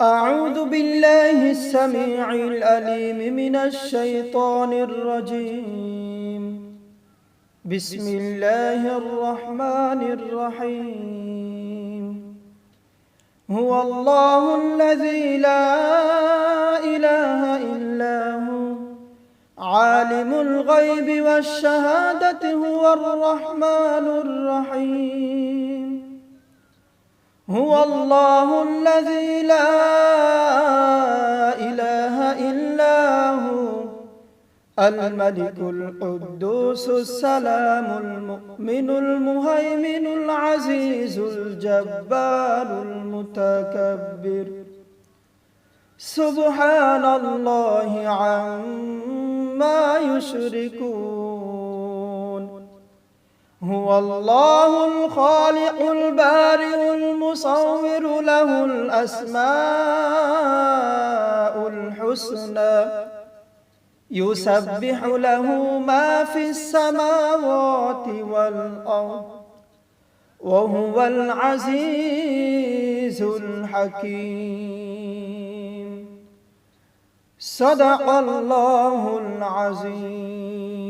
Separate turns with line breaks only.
أعوذ بالله السميع الأليم من الشيطان الرجيم بسم الله الرحمن الرحيم هو الله الذي لا إله إلا هو عالم الغيب والشهادة هو الرحمن الرحيم هو الله الذي لا إله إلا هو الملك القدوس السلام المؤمن المهيمن العزيز الجبار المتكبر سبحان الله عما يشركون هو الله الخالق البارئ يصور له الأسماء الحسنى يسبح له ما في السماوات والأرض وهو العزيز الحكيم صدق الله العظيم